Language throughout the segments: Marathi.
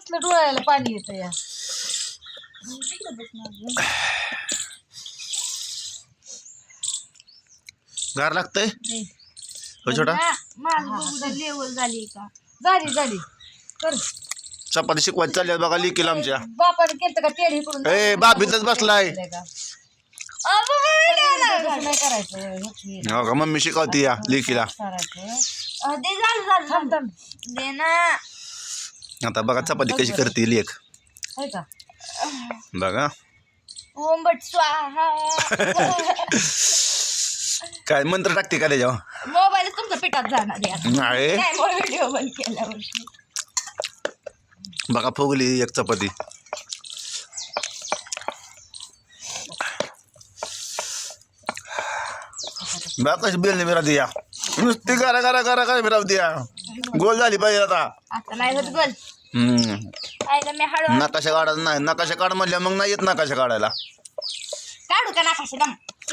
कसलं डोळ्याला पाणी येतं या? गार लागतंय? हो छोटा. लेवल झाली का? झाली झाली. कर. चपाती शिकवायची चालली आहे बघा लिकीला आमच्या. बापाने केलं का? तेल इकडून ए बाप इथंच बसलाय. हे का मम्मी शिकवती या लिकीला करायचं अ, ते झालं झालं थांब झालं. थांब. दे ना. आता बघा चपाती कशी करते लेख. आहे का? बघा. ओम बट स्वाहा. काय मंत्र टाकते का त्याच्यावर? मोबाईल तुमच्या पिठात जाणार. नाही. काय व्हिडिओ बंद केल्यावर बघा फुगली एक चपाती. बघा कशी बेलने मिरा दिया नुसती करा करा करा करा मिराव दिया गोल झाली पाहिजे आता. आता नाही होत गोल. हम्म. आईला मी हळू नकाशा काढायचा नाही. नकाशा काढ म्हणल्या मग नाही येत नकाशा काढायला. काढू का नाकाशे? दम.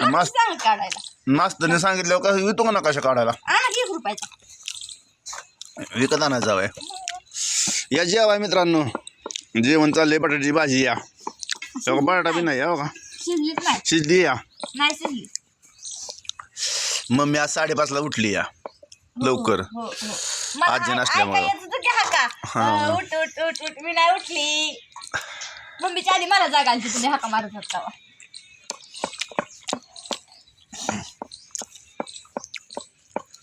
मस्त. सांग काढायला. मास्तरने सांगितलं का येतो का नकाशा काढायला? आणा की एक रुपयाचा. विकत आणायचा हवाय या जेवाय मित्रांनो. जेवण चाललंय बटाट्याची भाजी या. हो का, बटाटा बी नाही हो का? शिजलीच नाही. शिजली या. नाही शिजली. मम्मी आज साडेपाचला उठली या. लवकर. हो हो. मला आजी ऐ- नसल्यामुळं. ऐका येत होतं की हा का? हा. अं, उठ उठ उठ उठ. मी नाही उठली. मम्मीच्या आधी मला जागा आली तुम्ही हाका मारत होता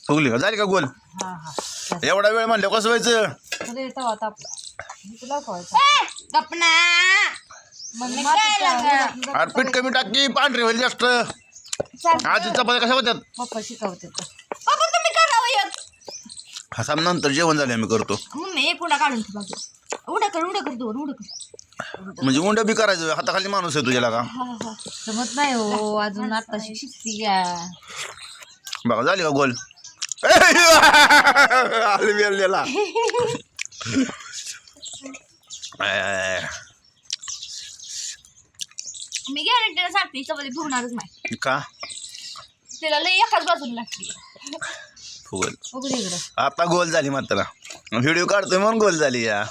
फुगली का? झाली का गोल? हा हा. एवढा वेळ म्हणलं कसं व्हायचं? तुला गपना काय अरे पीठ कमी टाकी पांढरी होईल जास्त. आजी चपात्या कशा होत्यात? पप्पा शिकवते तर. पप्पा तुम्ही करावं एक हसाम नंतर जेवण झाले आम्ही करतो. मम्मी एक उडा काढून ठेवा उडा कर उडा कर दोन उडा कर. म्हणजे उंड बी करायचं हाताखाली माणूस आहे तुझ्याला का? जमत नाही हो अजून आता शिकती या बघा झाली का गोल? आले बेललेला मी गॅरंटीने सांगते चपाती फुगणारच नाही. का? तिला लई एकाच बाजूला लागते. फुगल आता गोल झाली मात्र व्हिडिओ काढतोय म्हणून गोल झाली या.